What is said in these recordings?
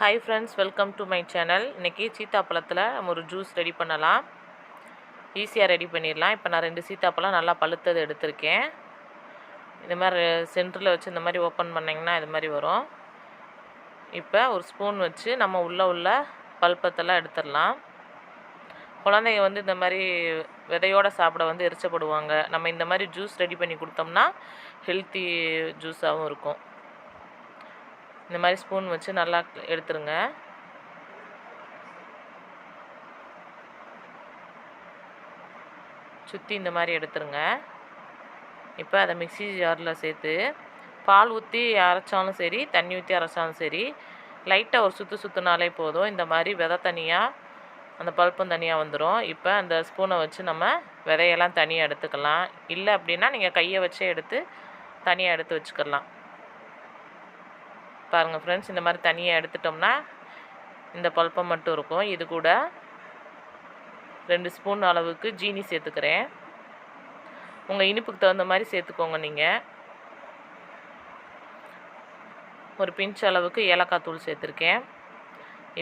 Hi friends welcome to my channel இன்றைக்கி சீத்தாப்பழத்தில் நம்ம ஒரு ஜூஸ் ரெடி பண்ணலாம். ஈஸியாக ரெடி பண்ணிடலாம். இப்போ நான் ரெண்டு சீத்தாப்பழம் நல்லா பழுத்தது எடுத்திருக்கேன். இந்த மாதிரி சென்டரில் வச்சு இந்த மாதிரி ஓப்பன் பண்ணிங்கன்னா இது மாதிரி வரும். இப்போ ஒரு ஸ்பூன் வச்சு நம்ம உள்ளே உள்ள பல்பத்தெல்லாம் எடுத்துடலாம். குழந்தைங்க வந்து இந்த மாதிரி விதையோடு சாப்பிட வந்து எரிச்சப்படுவாங்க. நம்ம இந்த மாதிரி ஜூஸ் ரெடி பண்ணி கொடுத்தோம்னா ஹெல்த்தி ஜூஸாகவும் இருக்கும். இந்த மாதிரி ஸ்பூன் வச்சு நல்லா எடுத்துருங்க. சுற்றி இந்த மாதிரி எடுத்துருங்க. இப்போ அதை மிக்ஸி ஜாரில் சேர்த்து பால் ஊற்றி அரைச்சாலும் சரி தண்ணி ஊற்றி அரைச்சாலும் சரி லைட்டாக ஒரு சுற்று சுற்றுனாலே போதும். இந்த மாதிரி விதை தனியாக அந்த பல்ப்பும் தனியாக வந்துடும் இப்போ அந்த ஸ்பூனை வச்சு நம்ம விதையெல்லாம் தனியாக எடுத்துக்கலாம். இல்லை அப்படின்னா நீங்கள் கையை வச்சே எடுத்து தனியாக எடுத்து வச்சுக்கலாம். பாருங்கள் ஃப்ரெண்ட்ஸ் இந்த மாதிரி தனியாக எடுத்துட்டோம்னா இந்த பல்ப்பை மட்டும் இருக்கும். இது கூட ரெண்டு ஸ்பூன் அளவுக்கு ஜீனி சேர்த்துக்கிறேன். உங்கள் இனிப்புக்கு தகுந்த மாதிரி சேர்த்துக்கோங்க நீங்கள் ஒரு பிஞ்ச் அளவுக்கு ஏலக்காய் தூள் சேர்த்துருக்கேன்.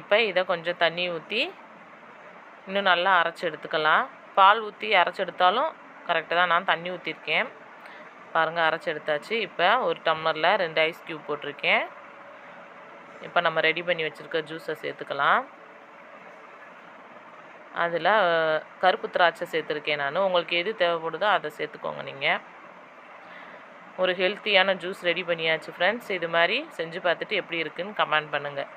இப்போ இதை கொஞ்சம் தண்ணி ஊற்றி இன்னும் நல்லா அரைச்சி எடுத்துக்கலாம். பால் ஊற்றி அரைச்சி எடுத்தாலும் கரெக்டாக தான். நான் தண்ணி ஊற்றிருக்கேன் பாருங்கள் அரைச்சி எடுத்தாச்சு. இப்போ ஒரு டம்ளரில் ரெண்டு ஐஸ் க்யூப் போட்டிருக்கேன். இப்போ நம்ம ரெடி பண்ணி வச்சுருக்க ஜூஸை சேர்த்துக்கலாம். அதில் கருப்பு திராட்சை சேர்த்துருக்கேன் நான். உங்களுக்கு எது தேவைப்படுதோ அதை சேர்த்துக்கோங்க நீங்கள் ஒரு ஹெல்த்தியான ஜூஸ் ரெடி பண்ணியாச்சு ஃப்ரெண்ட்ஸ் இது மாதிரி செஞ்சு பார்த்துட்டு எப்படி இருக்குன்னு கமெண்ட் பண்ணுங்கள்